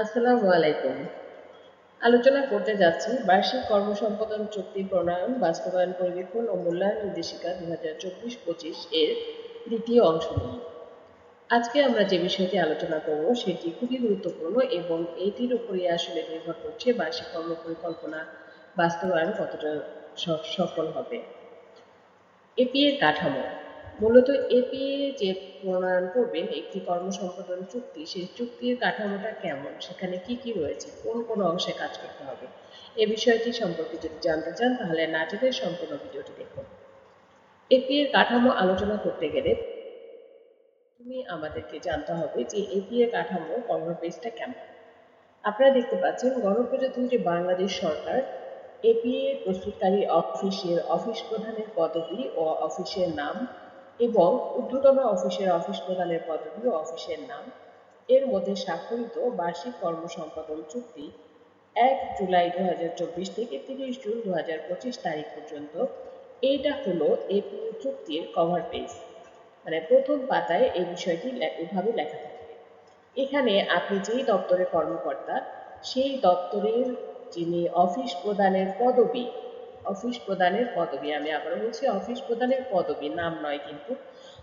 আসসালামু আলাইকুম। আলোচনা করতে যাচ্ছি বার্ষিক কর্মসম্পাদন চুক্তি প্রণয়ন, বাস্তবায়ন, পরিবীক্ষণ ও মূল্যায়ন নির্দেশিকা দুই হাজার চব্বিশ পঁচিশ এর দ্বিতীয় অংশ নিয়ে। আজকে আমরা যে বিষয়টি আলোচনা করব সেটি খুবই গুরুত্বপূর্ণ এবং এটির উপরে আসলে নির্ভর করছে বার্ষিক কর্ম পরিকল্পনা বাস্তবায়ন কতটা সফল হবে। এপিএ কাঠামো। মূলত এপিএ যে প্রণয়ন করবেন একটি কর্মসম্পাদন চুক্তি, সেই চুক্তির কাঠামোটা কেমন? সেখানে কি কি রয়েছে? কোন কোন অংশে কাজ করতে হবে? এ বিষয়টি সম্পর্কে যদি জানতে চান, তাহলে নাটকের সম্পূর্ণ ভিডিওটি দেখুন। এপিএ কাঠামো আলোচনা করতে গেলে তুমি আমাদেরকে জানতে হবে যে এপিএ কাঠামো কর্মপেজটা কেমন। আপনারা দেখতে পাচ্ছেন, গণপ্রজাতন্ত্রী বাংলাদেশ সরকার এপিএ প্রস্তুতকারী অফিসের অফিস প্রধানের পদবি ও অফিসের নাম এবং ঊর্ধ্বতন অফিসের অফিস প্রধানের পদবি ও অফিসের নাম। এর মধ্যে স্বাক্ষরিত বার্ষিক কর্মসম্পাদন চুক্তি এক জুলাই দুহাজার চব্বিশ থেকে তিরিশ জুন দুহাজার পঁচিশ তারিখ পর্যন্ত। এইটা হলো এপিএ চুক্তির কভার পেজ মানে প্রথম পাতায় এই বিষয়টি এভাবে লেখা থাকবে এখানে আপনি যেই দপ্তরের কর্মকর্তা, সেই দপ্তরের যিনি অফিস প্রদানের পদবি অফিস প্রদানের পদবি, আমি আবারও বলছি অফিস প্রদানের পদবি, নাম নয় কিন্তু।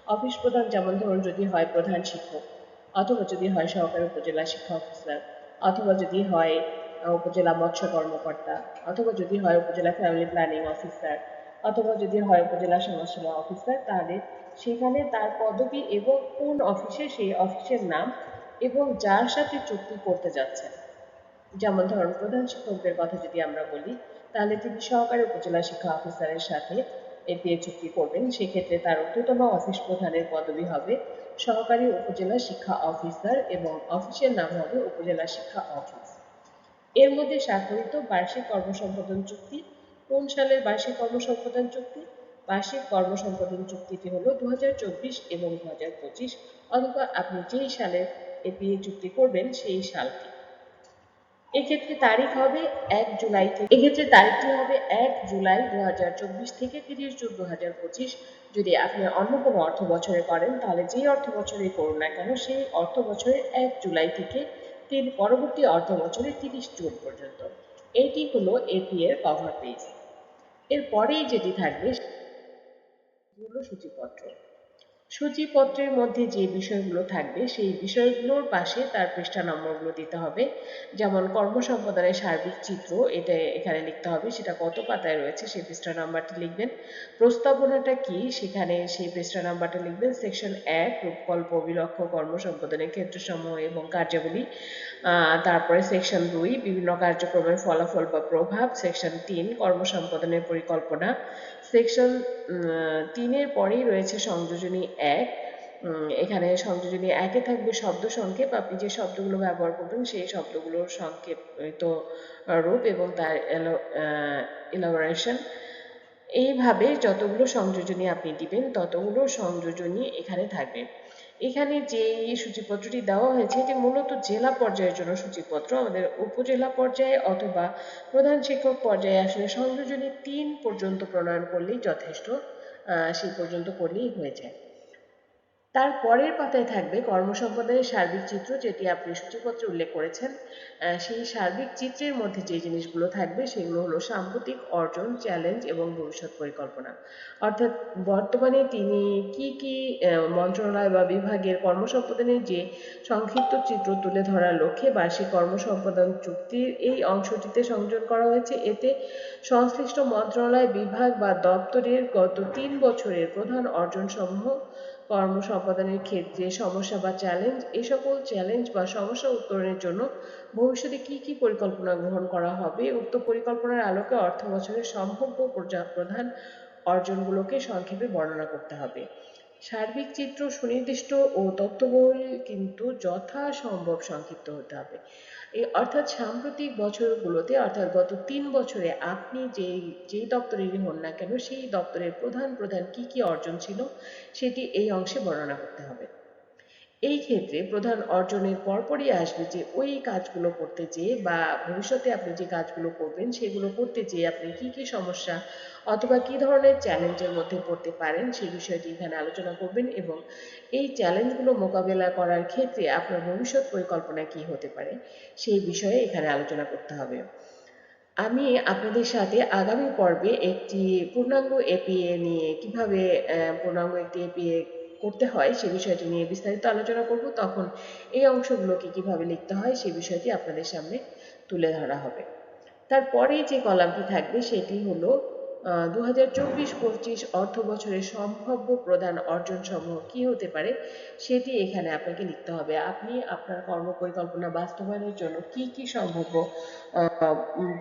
অফিস প্রধান যেমন ধরুন যদি হয় প্রধান শিক্ষক, অথবা যদি হয় সহকারী উপজেলা শিক্ষা অফিসার, অথবা যদি হয় উপজেলা মৎস্য কর্মকর্তা, অথবা যদি হয় উপজেলা ফ্যামিলি প্ল্যানিং অফিসার অথবা যদি হয় উপজেলা সমাজসেবা অফিসার তাহলে সেখানে তার পদবি এবং কোন অফিসে সেই অফিসের নাম এবং যার সাথে চুক্তি করতে যাচ্ছেন। যেমন ধরুন প্রধান শিক্ষকদের কথা যদি আমরা বলি তাহলে তিনি সহকারী উপজেলা শিক্ষা অফিসারের সাথে এপিএ চুক্তি করবেন। সেক্ষেত্রে তার ঊর্ধ্বতন অফিস প্রধানের পদবি হবে সহকারী উপজেলা শিক্ষা অফিসার এবং অফিসের নাম হবে উপজেলা শিক্ষা অফিস। এর মধ্যে স্বাক্ষরিত বার্ষিক কর্মসম্পাদন চুক্তি, কোন সালের বার্ষিক কর্মসম্পাদন চুক্তি? বার্ষিক কর্মসম্পাদন চুক্তিটি হলো দু এবং দু অথবা আপনি যেই সালে এপিএ চুক্তি করবেন, সেই সালটি। এক্ষেত্রে তারিখ হবে এক জুলাই থেকে এক্ষেত্রে তারিখটি হবে এক জুলাই দু হাজার চব্বিশ থেকে তিরিশ জুন দু হাজার পঁচিশ। যদি আপনি অন্য কোনো অর্থ বছরে করেন, তাহলে যেই অর্থ বছরে করুন না কেন, সেই অর্থ বছরের এক জুলাই থেকে তিন পরবর্তী অর্থ বছরে তিরিশ জুন পর্যন্ত। এটি হলো এপি এর কভার পেজ এরপরেই যেটি থাকবে হলো সূচিপত্র। সূচিপত্রের মধ্যে যে বিষয়গুলো থাকবে, সেই বিষয়গুলোর পাশে তার পৃষ্ঠা নম্বরগুলো দিতে হবে। যেমন কর্মসম্পাদনের সার্বিক চিত্র, এটা এখানে লিখতে হবে। সেটা কত পাতায় রয়েছে, সেই পৃষ্ঠা নাম্বারটি লিখবেন। প্রস্তাবনাটা কি, সেখানে সেই পৃষ্ঠা নাম্বারটা লিখবেন। সেকশন এক, রূপকল্প বিলক্ষ কর্মসম্পাদনের ক্ষেত্রসমূহ এবং কার্যাবলী। তারপরে সেকশন দুই, বিভিন্ন কার্যক্রমের ফলাফল বা প্রভাব। সেকশন তিন, কর্মসম্পাদনের পরিকল্পনা। সেকশন তিনের পরেই রয়েছে সংযোজনী এক। এখানে সংযোজনী একে থাকবে শব্দ সংক্ষেপ। আপনি যে শব্দগুলো ব্যবহার করবেন, সেই শব্দগুলোর সংক্ষেপিত রূপ এবং তার এলাবোরেশন এইভাবে যতগুলো সংযোজনী আপনি দিবেন, ততগুলো সংযোজনী এখানে থাকবে। এখানে যে সূচিপত্রটি দেওয়া হয়েছে, এটি মূলত জেলা পর্যায়ের জন্য সূচিপত্র। আমাদের উপজেলা পর্যায়ে অথবা প্রধান শিক্ষক পর্যায়ে আসলে সংযোজনী তিন পর্যন্ত প্রণয়ন করলেই যথেষ্ট সেই পর্যন্ত করলেই হয়ে যায়। তার পরের পাতায় থাকবে কর্মসম্পাদনের সার্বিক চিত্র যেটি আপনি সূচিপত্রে উল্লেখ করেছেন। সেই সার্বিক চিত্রের মধ্যে যে জিনিসগুলো থাকবে সেগুলো হলো সাম্প্রতিক অর্জন, চ্যালেঞ্জ এবং ভবিষ্যৎ পরিকল্পনা। অর্থাৎ বর্তমানে তিনি কি কি মন্ত্রণালয় বা বিভাগের কর্মসম্পাদনের যে সংক্ষিপ্ত চিত্র তুলে ধরার লক্ষ্যে বার্ষিক কর্মসম্পাদন চুক্তির এই অংশটিতে সংযোজন করা হয়েছে, এতে সংশ্লিষ্ট মন্ত্রণালয়, বিভাগ বা দপ্তরের গত তিন বছরের প্রধান অর্জনসমূহ কর্মসম্পাদনের ক্ষেত্রে সমস্যা বা চ্যালেঞ্জ এ সকল চ্যালেঞ্জ বা সমস্যা উত্তরণের জন্য ভবিষ্যতে কি কি পরিকল্পনা গ্রহণ করা হবে? উক্ত পরিকল্পনার আলোকে অর্থ বছরের সম্ভাব্য প্রধান অর্জনগুলোকে সংক্ষেপে বর্ণনা করতে হবে। সার্বিক চিত্র সুনির্দিষ্ট ও তথ্যবহুল কিন্তু যথাসম্ভব সংক্ষিপ্ত হতে হবে। অর্থাৎ সাম্প্রতিক বছরগুলোতে, অর্থাৎ গত তিন বছরে আপনি যেই যেই দপ্তরেরই হন না কেন, সেই দপ্তরের প্রধান প্রধান কি কি অর্জন ছিল, সেটি এই অংশে বর্ণনা করতে হবে। এই ক্ষেত্রে প্রধান অর্জনের পরপরই আসবে যে ওই কাজগুলো করতে চেয়ে বা ভবিষ্যতে আপনি যে কাজগুলো করবেন সেগুলো করতে চেয়ে আপনি কি কি সমস্যা অথবা কি ধরনের চ্যালেঞ্জের মধ্যে পড়তে পারেন সেই বিষয়টি এখানে আলোচনা করবেন এবং এই চ্যালেঞ্জগুলো মোকাবেলা করার ক্ষেত্রে আপনার ভবিষ্যৎ পরিকল্পনা কি হতে পারে সেই বিষয়ে এখানে আলোচনা করতে হবে। আমি আপনাদের সাথে আগামী পর্বে একটি পূর্ণাঙ্গ এপিএ নিয়ে কীভাবে পূর্ণাঙ্গ একটি এপিএ করতে হয়, সে বিষয়টি নিয়ে বিস্তারিত আলোচনা করব। তখন এই অংশগুলোকে কীভাবে লিখতে হয় সেই বিষয়টি আপনাদের সামনে তুলে ধরা হবে। তারপরে যে কলামটি থাকবে, সেটি হলো দু হাজার চব্বিশ পঁচিশ অর্থ বছরের সম্ভাব্য প্রধান অর্জন সমূহ কি হতে পারে, সেটি এখানে আপনাকে লিখতে হবে। আপনি আপনার কর্ম পরিকল্পনা বাস্তবায়নের জন্য কি কি সম্ভাব্য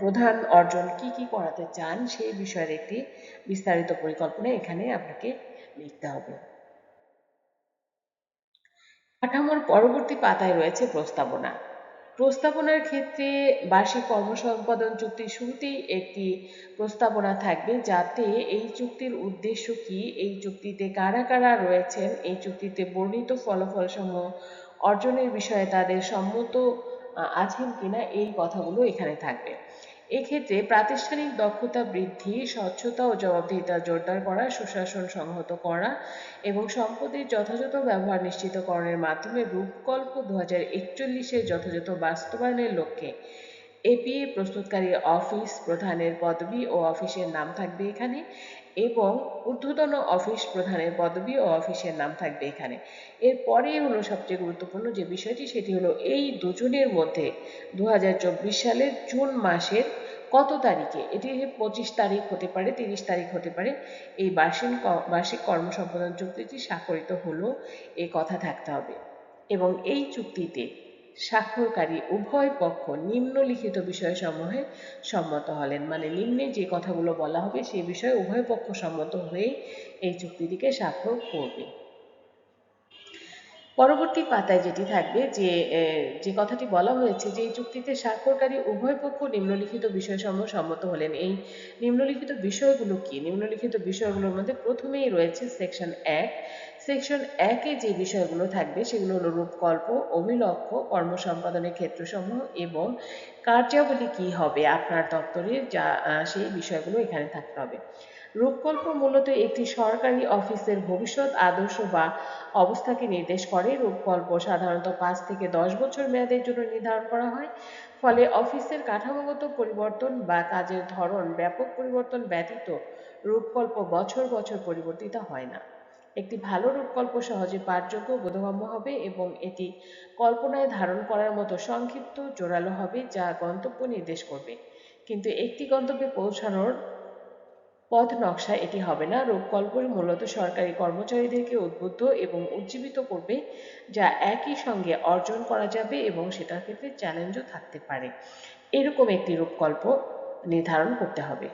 প্রধান অর্জন কি কি করাতে চান সেই বিষয়ের একটি বিস্তারিত পরিকল্পনা এখানে আপনাকে লিখতে হবে। কাঠামোর পরবর্তী পাতায় রয়েছে প্রস্তাবনা। প্রস্তাবনার ক্ষেত্রে বার্ষিক কর্মসম্পাদন চুক্তির শুরুতেই একটি প্রস্তাবনা থাকবে যাতে এই চুক্তির উদ্দেশ্য কি, এই চুক্তিতে কারা কারা রয়েছেন, এই চুক্তিতে বর্ণিত ফলাফল সমূহ অর্জনের বিষয়ে তাদের সম্মত আছেন কিনা, এই কথাগুলো এখানে থাকবে। এক্ষেত্রে প্রাতিষ্ঠানিক দক্ষতা বৃদ্ধি, স্বচ্ছতা ও জবাবদিহিতা জোরদার করা, সুশাসন সংহত করা এবং সম্পদের যথাযথ ব্যবহার নিশ্চিতকরণের মাধ্যমে রূপকল্প দু হাজার একচল্লিশের যথাযথ বাস্তবায়নের লক্ষ্যে এপিএ প্রস্তুতকারী অফিস প্রধানের পদবি ও অফিসের নাম থাকবে এখানে। এবং ঊর্ধ্বতন অফিস প্রধানের পদবি ও অফিসের নাম থাকবে এখানে। এরপরে হলো সবচেয়ে গুরুত্বপূর্ণ যে বিষয়টি, সেটি হলো এই দুজনের মধ্যে দু হাজার চব্বিশ সালের জুন মাসের কত তারিখে? এটি পঁচিশ তারিখ হতে পারে, তিরিশ তারিখ হতে পারে, এই বার্ষিক বার্ষিক কর্মসম্পাদন চুক্তিটি স্বাক্ষরিত হলো এই কথা থাকতে হবে। এবং এই চুক্তিতে স্বাক্ষরকারী উভয় পক্ষ নিম্নলিখিত বিষয়সমূহে সম্মত হলেন। মানে নিম্নে যে কথাগুলো বলা হবে সেই বিষয়ে উভয় পক্ষ সম্মত হয়ে এই চুক্তিটিকে স্বাক্ষর করবে। পরবর্তী পাতায় যেটি থাকবে যে যে কথাটি বলা হয়েছে যে এই চুক্তিতে স্বাক্ষরকারী উভয় পক্ষ নিম্নলিখিত বিষয়সমূহ সম্মত হলেন, এই নিম্নলিখিত বিষয়গুলো কি? নিম্নলিখিত বিষয়গুলোর মধ্যে প্রথমেই রয়েছে সেকশন এক সেকশন একে যে বিষয়গুলো থাকবে সেগুলো হলো রূপকল্প, অভিলক্ষ, কর্মসম্পাদনের ক্ষেত্রসমূহ এবং কার্যাবলী কি হবে আপনার দপ্তরের যা সেই বিষয়গুলো এখানে থাকতে হবে। রূপকল্প মূলত একটি সরকারি অফিসের ভবিষ্যৎ, আদর্শ বা অবস্থাকে নির্দেশ করে। রূপকল্প সাধারণত পাঁচ থেকে দশ বছর মেয়াদের জন্য নির্ধারণ করা হয়। ফলে অফিসের কাঠামোগত পরিবর্তন বা কাজের ধরন ব্যাপক পরিবর্তন ব্যতীত রূপকল্প বছর বছর পরিবর্তিত হয় না। একটি ভালো রূপকল্প সহজে পাঠযোগ্য বোধগম্য হবে এবং এটি কল্পনায় ধারণ করার মতো সংক্ষিপ্ত জোরালো হবে যা গন্তব্য নির্দেশ করবে। কিন্তু একটি গন্তব্যে পৌঁছানোর পথ নকশা এটি হবে না। রূপকল্পই মূলত সরকারি কর্মচারীদেরকে উদ্বুদ্ধ এবং উজ্জীবিত করবে, যা একই সঙ্গে অর্জন করা যাবে এবং সেটার ক্ষেত্রে চ্যালেঞ্জও থাকতে পারে। এরকম একটি রূপকল্প নির্ধারণ করতে হবে।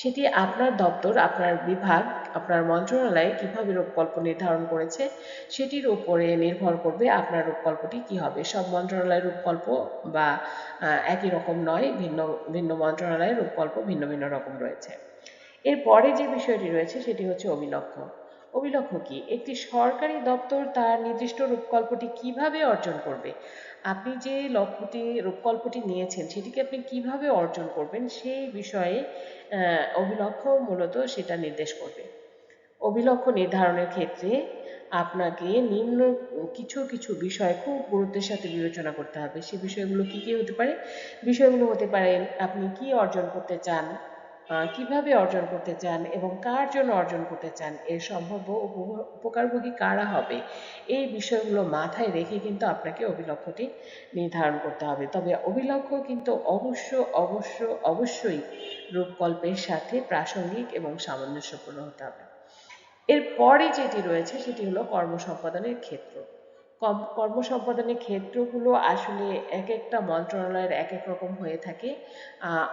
সেটি আপনার দপ্তর, আপনার বিভাগ, আপনার মন্ত্রণালয় কীভাবে রূপকল্প নির্ধারণ করেছে, সেটির উপরে নির্ভর করবে আপনার রূপকল্পটি কি হবে। সব মন্ত্রণালয়ের রূপকল্প বা একই রকম নয়, ভিন্ন ভিন্ন মন্ত্রণালয়ের রূপকল্প ভিন্ন ভিন্ন রকম রয়েছে। এরপরে যে বিষয়টি রয়েছে সেটি হচ্ছে অভিলক্ষ অভিলক্ষ কি? একটি সরকারি দপ্তর তার নির্দিষ্ট রূপকল্পটি কীভাবে অর্জন করবে? আপনি যে লক্ষ্যটি রূপকল্পটি নিয়েছেন সেটিকে আপনি কীভাবে অর্জন করবেন সেই বিষয়ে আহ, অভিলক্ষ মূলত সেটা নির্দেশ করবে। অভিলক্ষ নির্ধারণের ক্ষেত্রে আপনাকে নিম্ন কিছু কিছু বিষয় খুব গুরুত্বের সাথে বিবেচনা করতে হবে। সে বিষয়গুলো কি কি হতে পারে? বিষয়গুলো হতে পারে আপনি কি অর্জন করতে চান? কীভাবে অর্জন করতে চান এবং কার জন্য অর্জন করতে চান, এর সম্ভাব্য উপ- উপকারভোগী কারা হবে, এই বিষয়গুলো মাথায় রেখে কিন্তু আপনাকে অভিলক্ষটি নির্ধারণ করতে হবে। তবে অভিলক্ষ কিন্তু অবশ্য অবশ্য, অবশ্যই রূপকল্পের সাথে প্রাসঙ্গিক এবং সামঞ্জস্যপূর্ণ হতে হবে। এরপরে যেটি রয়েছে সেটি হলো কর্মসম্পাদনের ক্ষেত্র। কম- কর্মসম্পাদনের ক্ষেত্রগুলো আসলে এক একটা মন্ত্রণালয়ের এক এক রকম হয়ে থাকে।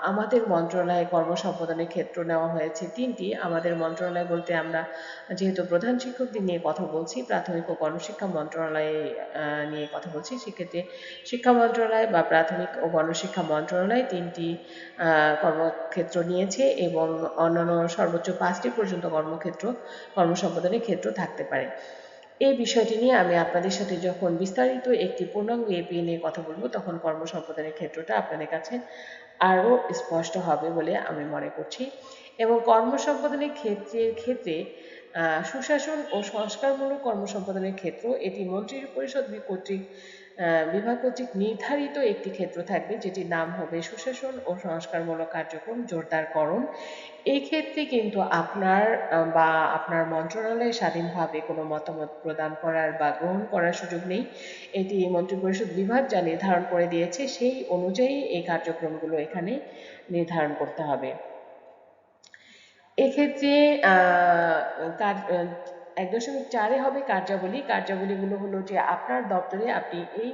আমাদের মন্ত্রণালয়ে কর্মসম্পাদনের ক্ষেত্র নেওয়া হয়েছে তিনটি। আমাদের মন্ত্রণালয় বলতে আমরা যেহেতু প্রধান শিক্ষকদের নিয়ে কথা বলছি, প্রাথমিক ও গণশিক্ষা মন্ত্রণালয়ে নিয়ে কথা বলছি, সেক্ষেত্রে শিক্ষা মন্ত্রণালয় বা প্রাথমিক ও গণশিক্ষা মন্ত্রণালয় তিনটি কর্মক্ষেত্র নিয়েছে এবং অন্যান্য সর্বোচ্চ পাঁচটি পর্যন্ত কর্মক্ষেত্র, কর্মসম্পাদনের ক্ষেত্র থাকতে পারে। এই বিষয়টি নিয়ে আমি আপনাদের সাথে যখন বিস্তারিত একটি পূর্ণাঙ্গ এপি নিয়ে কথা বলব, তখন কর্মসম্পাদনের ক্ষেত্রটা আপনাদের কাছে আরও স্পষ্ট হবে বলে আমি মনে করছি। এবং কর্মসম্পাদনের ক্ষেত্রের ক্ষেত্রে সুশাসন ও সংস্কারমূলক কর্মসম্পাদনের ক্ষেত্র, এটি মন্ত্রী পরিষদ কর্তৃক বিভাগ কর্তৃক নির্ধারিত একটি ক্ষেত্র থাকবে, যেটির নাম হবে সুশাসন ও সংস্কারমূলক কার্যক্রম জোরদারকরণ। এই ক্ষেত্রে কিন্তু আপনার বা আপনার মন্ত্রণালয়ে স্বাধীনভাবে কোনো মতামত প্রদান করার বা গ্রহণ করার সুযোগ নেই। এটি মন্ত্রিপরিষদ বিভাগ যা নির্ধারণ করে দিয়েছে, সেই অনুযায়ী এই কার্যক্রমগুলো এখানে নির্ধারণ করতে হবে। এক্ষেত্রে এক দশমিক চারে হবে কার্যাবলী। কার্যাবলীগুলো হলো যে আপনার দপ্তরে আপনি এই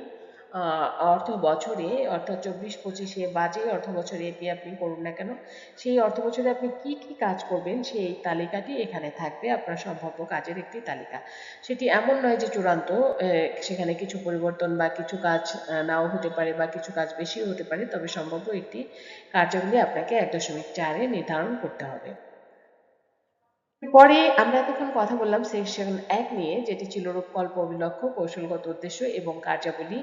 অর্থ বছরে, অর্থাৎ চব্বিশ পঁচিশে বা যে অর্থ বছরে এপি আপনি করুন না কেন, সেই অর্থ বছরে আপনি কি কি কাজ করবেন সেই তালিকাটি এখানে থাকবে, আপনার সম্ভাব্য কাজের একটি তালিকা। সেটি এমন নয় যে চূড়ান্ত সেখানে কিছু পরিবর্তন বা কিছু কাজ নাও হতে পারে বা কিছু কাজ বেশিও হতে পারে, তবে সম্ভাব্য একটি কার্যাবলী আপনাকে এক দশমিক চারে নির্ধারণ করতে হবে। পরে আমরা এতক্ষণ কথা বললাম সেকশন এক নিয়ে, যেটি ছিল রূপকল্প অভিলক্ষ কৌশলগত উদ্দেশ্য এবং কার্যাবলী।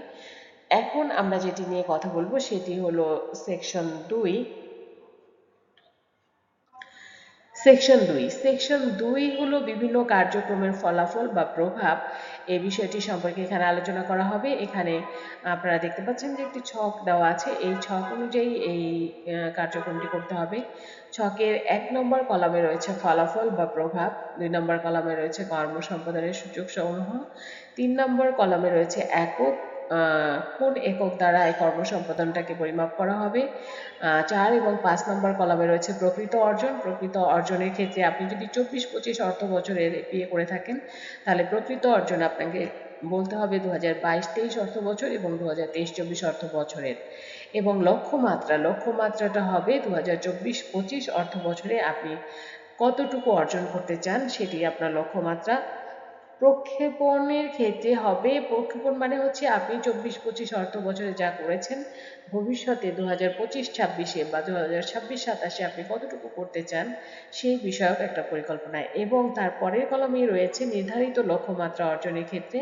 এখন আমরা যেটি নিয়ে কথা বলব, সেটি হলো সেকশন দুই সেকশন দুই। সেকশন দুই হলো বিভিন্ন কার্যক্রমের ফলাফল বা প্রভাব। এই বিষয়টি সম্পর্কে এখানে আলোচনা করা হবে। এখানে আপনারা দেখতে পাচ্ছেন যে একটি ছক দেওয়া আছে। এই ছক অনুযায়ী এই কার্যক্রমটি করতে হবে। ছকের এক নম্বর কলামে রয়েছে ফলাফল বা প্রভাব, দুই নম্বর কলামে রয়েছে কর্ম সম্পাদনের সুযোগ সমূহ, তিন নম্বর কলামে রয়েছে একক কোন একক দ্বারা এই কর্ম সম্পাদনটাকে পরিমাপ করা হবে? চার এবং পাঁচ নম্বর কলামে রয়েছে প্রকৃত অর্জন। প্রকৃত অর্জনের ক্ষেত্রে আপনি যদি চব্বিশ, পঁচিশ অর্থ বছরের বিয়ে করে থাকেন, তাহলে প্রকৃত অর্জন আপনাকে বলতে হবে দু হাজার বাইশ, তেইশ অর্থ বছর এবং দু হাজার তেইশ, চব্বিশ অর্থ বছরের। এবং লক্ষ্যমাত্রা, লক্ষ্যমাত্রাটা হবে দু হাজার চব্বিশ, পঁচিশ অর্থ বছরে আপনি কতটুকু অর্জন করতে চান সেটি আপনার লক্ষ্যমাত্রা। প্রক্ষেপণের ক্ষেত্রে হবে। প্রক্ষেপণ মানে হচ্ছে আপনি চব্বিশ, পঁচিশ অর্থ বছরে যা করেছেন, ভবিষ্যতে দু হাজার পঁচিশ, ছাব্বিশে বা দু হাজার ছাব্বিশ, সাতাশে আপনি কতটুকু করতে চান সেই বিষয়ক একটা পরিকল্পনা। এবং তার পরের কলমে রয়েছে নির্ধারিত লক্ষ্যমাত্রা অর্জনের ক্ষেত্রে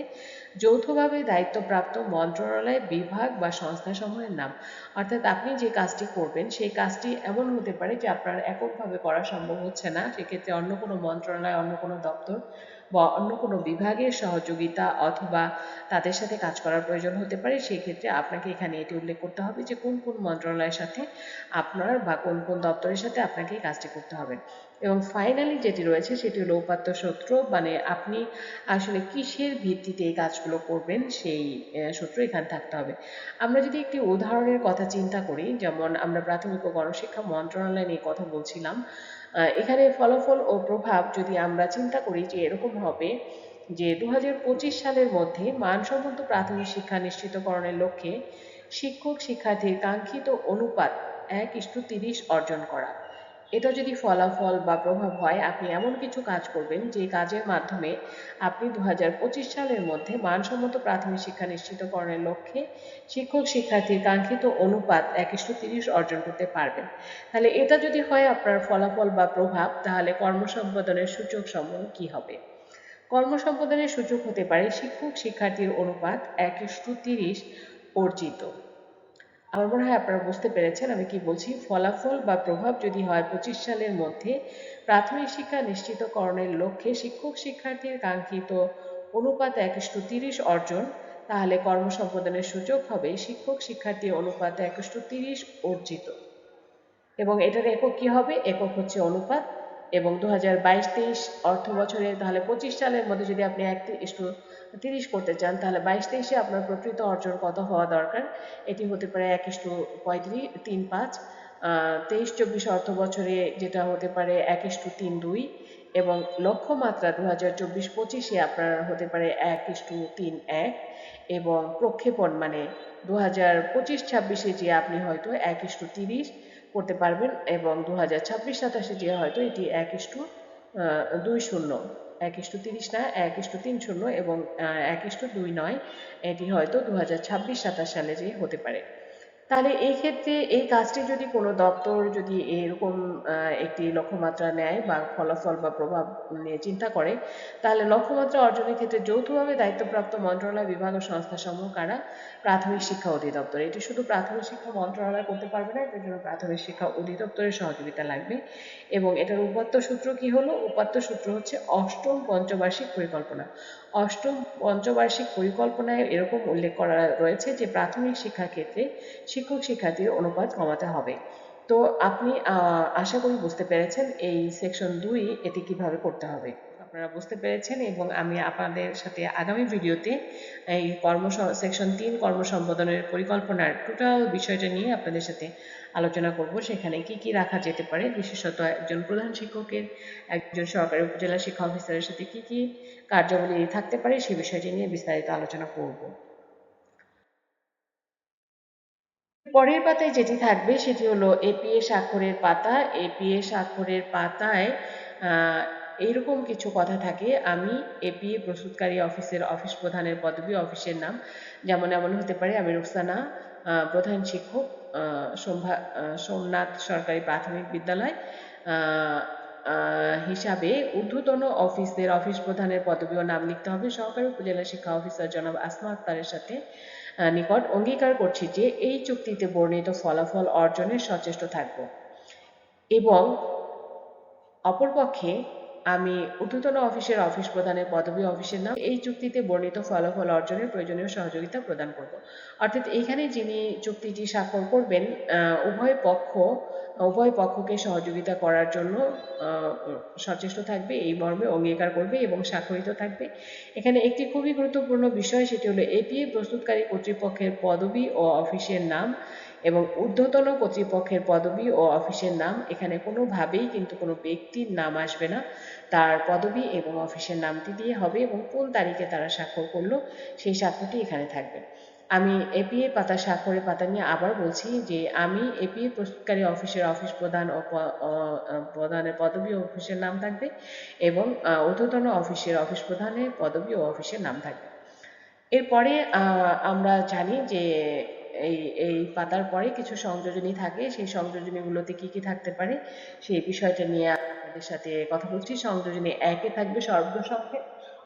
যৌথভাবে দায়িত্বপ্রাপ্ত মন্ত্রণালয়, বিভাগ বা সংস্থাসমূহের নাম। অর্থাৎ আপনি যে কাজটি করবেন, সেই কাজটি এমন হতে পারে যে আপনার এককভাবে করা সম্ভব হচ্ছে না। সেক্ষেত্রে অন্য কোনো মন্ত্রণালয়, অন্য কোনো দপ্তর বা অন্য কোনো বিভাগের সহযোগিতা অথবা তাদের সাথে কাজ করার প্রয়োজন হতে পারে সেই ক্ষেত্রে আপনাকে এখানে এটি উল্লেখ করতে হবে যে কোন কোন মন্ত্রণালয়ের সাথে আপনার বা কোন কোন দপ্তরের সাথে আপনাকে এই কাজটি করতে হবে। এবং ফাইনালি যেটি রয়েছে সেটি হলো উপাত্ত সূত্র মানে আপনি আসলে কিসের ভিত্তিতে এই কাজগুলো করবেন সেই সূত্র এখানে থাকতে হবে। আমরা যদি একটি উদাহরণের কথা চিন্তা করি, যেমন আমরা প্রাথমিক ও গণশিক্ষা মন্ত্রণালয় নিয়ে কথা বলছিলাম এখানে ফলাফল ও প্রভাব যদি আমরা চিন্তা করি যে এরকম হবে যে দু হাজার পঁচিশ সালের মধ্যে মানসম্মত প্রাথমিক শিক্ষা নিশ্চিতকরণের লক্ষ্যে শিক্ষক শিক্ষার্থীর কাঙ্ক্ষিত অনুপাত এক ইস্টু তিরিশ অর্জন করা। এটা যদি ফলাফল বা প্রভাব হয়, আপনি এমন কিছু কাজ করবেন যে কাজের মাধ্যমে আপনি দু হাজার পঁচিশ সালের মধ্যে মানসম্মত প্রাথমিক শিক্ষা নিশ্চিতকরণের লক্ষ্যে শিক্ষক শিক্ষার্থীর কাঙ্ক্ষিত অনুপাত এক ইস্টু তিরিশ অর্জন করতে পারবেন। তাহলে এটা যদি হয় আপনার ফলাফল বা প্রভাব, তাহলে কর্মসম্পাদনের সূচক সমূহ কি হবে? কর্মসম্পাদনের সূচক হতে পারে শিক্ষক শিক্ষার্থীর অনুপাত এক ইস্টু তিরিশ অর্জিত। আমার মনে হয় আপনারা বুঝতে পেরেছেন আমি কি বলছি, ফলাফল বা প্রভাব যদি হয় পঁচিশ সালের মধ্যে, প্রাথমিক শিক্ষা নিশ্চিতকরণের লক্ষ্যে শিক্ষক শিক্ষার্থীর কাঙ্ক্ষিত অনুপাত এক ইস্টু তিরিশ অর্জন, তাহলে কর্মসম্পাদনের সুযোগ হবে শিক্ষক শিক্ষার্থী অনুপাত এক ইস্টু তিরিশ অর্জিত। এবং এটার একক কি হবে? একক হচ্ছে অনুপাত। এবং দু হাজার বাইশ তেইশ অর্থ বছরে তাহলে পঁচিশ সালের মধ্যে যদি আপনি এক ইস্টু তিরিশ করতে চান, তাহলে বাইশ তেইশে আপনার প্রকৃত অর্জন কত হওয়া দরকার? এটি হতে পারে এক ইস্টু পঁয়ত্রিশ, তিন পাঁচ। তেইশ, চব্বিশ অর্থ বছরে যেটা হতে পারে এক ইস্টু তিন দুই এবং লক্ষ্যমাত্রা দু হাজার চব্বিশ পঁচিশে আপনার হতে পারে এক ইস্টু তিন এক এবং প্রক্ষেপণ মানে দু হাজার পঁচিশ ছাব্বিশে যে আপনি হয়তো এক ইস্টু তিরিশ করতে পারবেন এবং দু হাজার ছাব্বিশ সাতাশে যে হয়তো এটি এক ইস্টু দুই শূন্য এক ইস্টু তিরিশ না এক ইস্টু তিন শূন্য এবং এক ইস্টু দুই নয়, এটি হয়তো দু হাজার ছাব্বিশ সাতাশ সালে যে হতে পারে। তাহলে এই ক্ষেত্রে এই কাজটি যদি কোনো দপ্তর যদি এরকম একটি লক্ষ্যমাত্রা নেয় বা ফলাফল বা প্রভাব নিয়ে চিন্তা করে, তাহলে লক্ষ্যমাত্রা অর্জনের ক্ষেত্রে যৌথভাবে দায়িত্বপ্রাপ্ত মন্ত্রণালয়, বিভাগ ও সংস্থা সমূহ কারা প্রাথমিক শিক্ষা অধিদপ্তর? এটি শুধু প্রাথমিক শিক্ষা মন্ত্রণালয় করতে পারবে না, এটার জন্য প্রাথমিক শিক্ষা অধিদপ্তরের সহযোগিতা লাগবে। এবং এটার উপাত্ত সূত্র কি হলো? উপাত্ত সূত্র হচ্ছে অষ্টম পঞ্চবার্ষিক পরিকল্পনা। অষ্টম পঞ্চবার্ষিক পরিকল্পনায় এরকম উল্লেখ করা রয়েছে যে প্রাথমিক শিক্ষা ক্ষেত্রে শিক্ষক শিক্ষার্থীর অনুপাত কমাতে হবে। তো আপনি আশা করি বুঝতে পেরেছেন এই সেকশন দুই এটি কীভাবে করতে হবে। আপনারা বুঝতে পেরেছেন এবং আমি আপনাদের সাথে আগামী ভিডিওতে এই কর্ম সেকশন তিন কর্ম সম্পাদনের পরিকল্পনার টোটাল বিষয়টা নিয়ে আপনাদের সাথে আলোচনা করব। সেখানে কি কি রাখা যেতে পারে? বিশেষত একজন প্রধান শিক্ষকের, একজন সরকারি উপজেলা শিক্ষা অফিসারের সাথে কি কি কার্যাবলী থাকতে পারে? সে বিষয়টি নিয়ে বিস্তারিত আলোচনা করব। পরের পাতায় যেটি থাকবে, সেটি হলো এপিএ স্বাক্ষরের পাতা। এপিএ স্বাক্ষরের পাতায় এইরকম কিছু কথা থাকে। আমি এপিএ প্রস্তুতকারী অফিসের অফিস প্রধানের পদবি, অফিসের নাম যেমন এমন হতে পারে। আমি রুকসানা প্রধান শিক্ষক সোমনাথ সরকারি প্রাথমিক বিদ্যালয় হিসাবে ঊর্ধ্বতন অফিসের অফিস প্রধানের পদবি ও নাম লিখতে হবে। সহকারী উপজেলা শিক্ষা অফিসার জনাব আসমা আক্তারের সাথে নিকট অঙ্গীকার করছি যে এই চুক্তিতে বর্ণিত ফলাফল অর্জনের সচেষ্ট থাকব। এবং অপরপক্ষে আমি ঊর্ধ্বতন অফিসের অফিস প্রধানের পদবি অফিসের নাম। এই চুক্তিতে বর্ণিত ফলাফল অর্জনের প্রয়োজনীয় সহযোগিতা প্রদান করব। অর্থাৎ এখানে যিনি চুক্তিটি স্বাক্ষর করবেন উভয় পক্ষ, উভয় পক্ষকে সহযোগিতা করার জন্য সচেষ্ট থাকবে, এই মর্মে অঙ্গীকার করবে এবং স্বাক্ষরিত থাকবে। এখানে একটি খুবই গুরুত্বপূর্ণ বিষয়, সেটি হলো এপিএ প্রস্তুতকারী কর্তৃপক্ষের পদবি ও অফিসের নাম। এবং ঊর্ধ্বতন কর্তৃপক্ষের পদবি ও অফিসের নাম এখানে কোনোভাবেই কিন্তু কোনো ব্যক্তির নাম আসবে না। তার পদবি এবং অফিসের নামটি দিয়ে হবে এবং কোন তারিখে তারা স্বাক্ষর করল সেই স্বাক্ষরটি এখানে থাকবে। আমি এপিএ পাতা স্বাক্ষরের পাতা নিয়ে আবার বলছি যে আমি এপিএ প্রস্তুতকারী অফিসের অফিস প্রধান ও প্রধানের পদবি ও অফিসের নাম থাকবে এবং ঊর্ধ্বতন অফিসের অফিস প্রধানের পদবি ও অফিসের নাম থাকবে। এরপরে আমরা জানি যে এই এই পাতার পরে কিছু সংযোজনী থাকে। সেই সংযোজনীগুলোতে কি কি থাকতে পারে, সেই বিষয়টা নিয়ে আপনাদের সাথে কথা বলছি। সংযোজনী একে থাকবে সর্বসংক্ষেপ সংক্ষেপ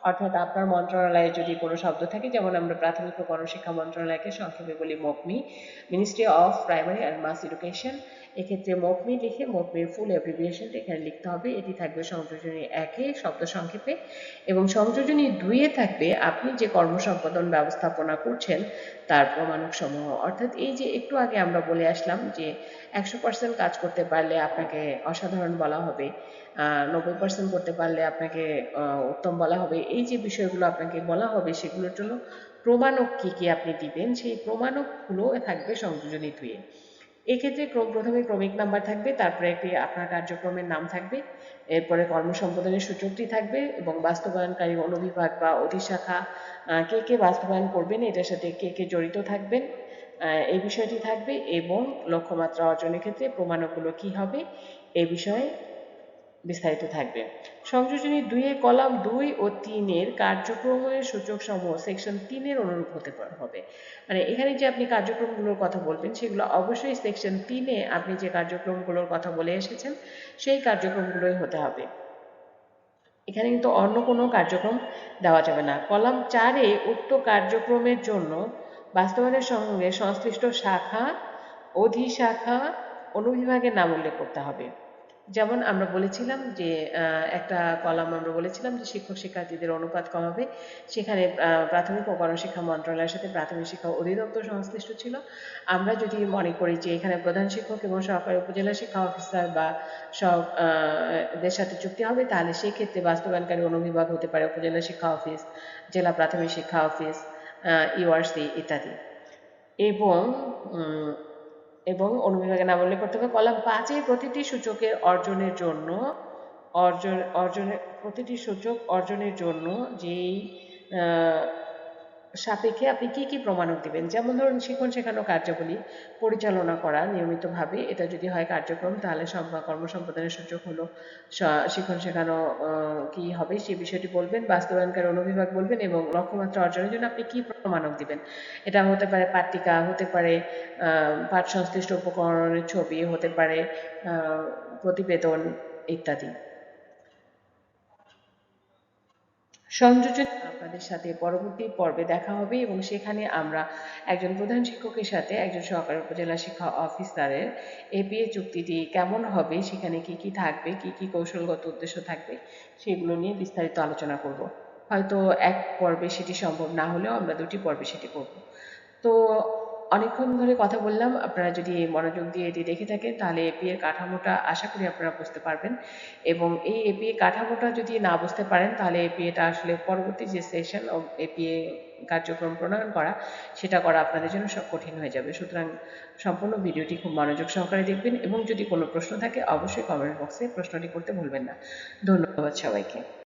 অর্থাৎ আপনার মন্ত্রণালয়ে যদি কোনো শব্দ থাকে, যেমন আমরা প্রাথমিক ও গণশিক্ষা মন্ত্রণালয়কে সংক্ষেপে বলি মকমি ministry of primary and mass education এক্ষেত্রে মকমি লিখে মকমির ফুল অ্যাব্রিভিয়েশনটা এখানে লিখতে হবে। এটি থাকবে সংযোজনী একে শব্দ সংক্ষেপে। এবং সংযোজনী দুইয়ে থাকবে আপনি যে কর্মসম্পাদন ব্যবস্থাপনা করছেন, তার প্রমাণক সমূহ অর্থাৎ এই যে একটু আগে আমরা বলে আসলাম যে একশো পার্সেন্ট কাজ করতে পারলে আপনাকে অসাধারণ বলা হবে নব্বই পার্সেন্ট করতে পারলে আপনাকে উত্তম বলা হবে। এই যে বিষয়গুলো আপনাকে বলা হবে, সেগুলোর জন্য প্রমাণক কি কি আপনি দিবেন, সেই প্রমাণকগুলো থাকবে সংযোজনী দুইয়ে এক্ষেত্রে প্রথমে ক্রমিক নাম্বার থাকবে, তারপরে একটি আপনার কার্যক্রমের নাম থাকবে, এরপরে কর্ম কর্মসম্পাদনের সূচকটি থাকবে এবং বাস্তবায়নকারী অনুবিভাগ বা অধিশাখা কে কে বাস্তবায়ন করবেন, এটার সাথে কে কে জড়িত থাকবেন এই বিষয়টি থাকবে এবং লক্ষ্যমাত্রা অর্জনের ক্ষেত্রে প্রমাণকগুলো কি হবে, এ বিষয়ে বিস্তারিত থাকবে। সংযোজনী দুইয়ের কলাম দুই ও তিনের কার্যক্রমের সূচক সমূহ সেকশন তিনের অনুরূপ হতে হবে। মানে এখানে যে আপনি কার্যক্রমগুলোর কথা বলবেন, সেগুলো অবশ্যই সেকশন তিনে আপনি যে কার্যক্রমগুলোর কথা বলে এসেছেন, সেই কার্যক্রমগুলোই হতে হবে। এখানে কিন্তু অন্য কোনো কার্যক্রম দেওয়া যাবে না। কলাম চারে উক্ত কার্যক্রমের জন্য বাস্তবায়নের সঙ্গে সংশ্লিষ্ট শাখা, অধিশাখা, অনুবিভাগের নাম উল্লেখ করতে হবে। যেমন আমরা বলেছিলাম যে একটা কলাম আমরা বলেছিলাম যে শিক্ষক শিক্ষার্থীদের অনুপাত কমাবে। সেখানে প্রাথমিক ও গণশিক্ষা মন্ত্রণালয়ের সাথে প্রাথমিক শিক্ষা অধিদপ্তর সংশ্লিষ্ট ছিল। আমরা যদি মনে করি যে এখানে প্রধান শিক্ষক এবং সহকারী উপজেলা শিক্ষা অফিসার বা সব দের সাথে চুক্তি হবে, তাহলে সেই ক্ষেত্রে বাস্তবায়নকারী অনুবিভাগ হতে পারে উপজেলা শিক্ষা অফিস, জেলা প্রাথমিক শিক্ষা অফিস ইউআরসি ইত্যাদি। এবং এবং অনুবিভাগে নাম উল্লেখ করতে হবে কলাম পাঁচে প্রতিটি সূচকের অর্জনের জন্য অর্জন অর্জনের, প্রতিটি সূচক অর্জনের জন্য যেই সাপেক্ষে আপনি কি কি প্রমাণক দিবেন? যেমন ধরুন শিখন শেখানো কার্যাবলী পরিচালনা করা নিয়মিতভাবে, এটা যদি হয় কার্যক্রম, তাহলে সম্পা- কর্মসম্পাদনের সূচক হলো শিখন শেখানো কি হবে সেই বিষয়টি বলবেন, বাস্তবায়নকারী অনুবিভাগ বলবেন এবং লক্ষ্যমাত্রা অর্জনের জন্য আপনি কি প্রমাণক দিবেন? এটা হতে পারে পাট্টিকা হতে পারে পাঠ সংশ্লিষ্ট উপকরণের ছবি, হতে পারে প্রতিবেদন ইত্যাদি। সংযোজন আপনাদের সাথে পরবর্তী পর্বে দেখা হবে এবং সেখানে আমরা একজন প্রধান শিক্ষকের সাথে একজন সহকারী উপজেলা শিক্ষা অফিসারের এপিএ চুক্তিটি কেমন হবে, সেখানে কি কি থাকবে, কি কি কৌশলগত উদ্দেশ্য থাকবে, সেগুলো নিয়ে বিস্তারিত আলোচনা করব। হয়তো এক পর্বে সেটি সম্ভব না হলেও আমরা দুটি পর্বে সেটি করব। তো অনেকক্ষণ ধরে কথা বললাম। আপনারা যদি মনোযোগ দিয়ে এটি দেখে থাকেন, তাহলে এপি এর কাঠামোটা আশা করি আপনারা বুঝতে পারবেন। এবং এই এপিএ কাঠামোটা যদি না বুঝতে পারেন, তাহলে এপিএটা আসলে পরবর্তী যে সেশন এপিএ কার্যক্রম প্রণয়ন করা, সেটা করা আপনাদের জন্য সব কঠিন হয়ে যাবে। সুতরাং সম্পূর্ণ ভিডিওটি খুব মনোযোগ সহকারে দেখবেন এবং যদি কোনো প্রশ্ন থাকে, অবশ্যই কমেন্ট বক্সে প্রশ্নটি করতে ভুলবেন না। ধন্যবাদ সবাইকে।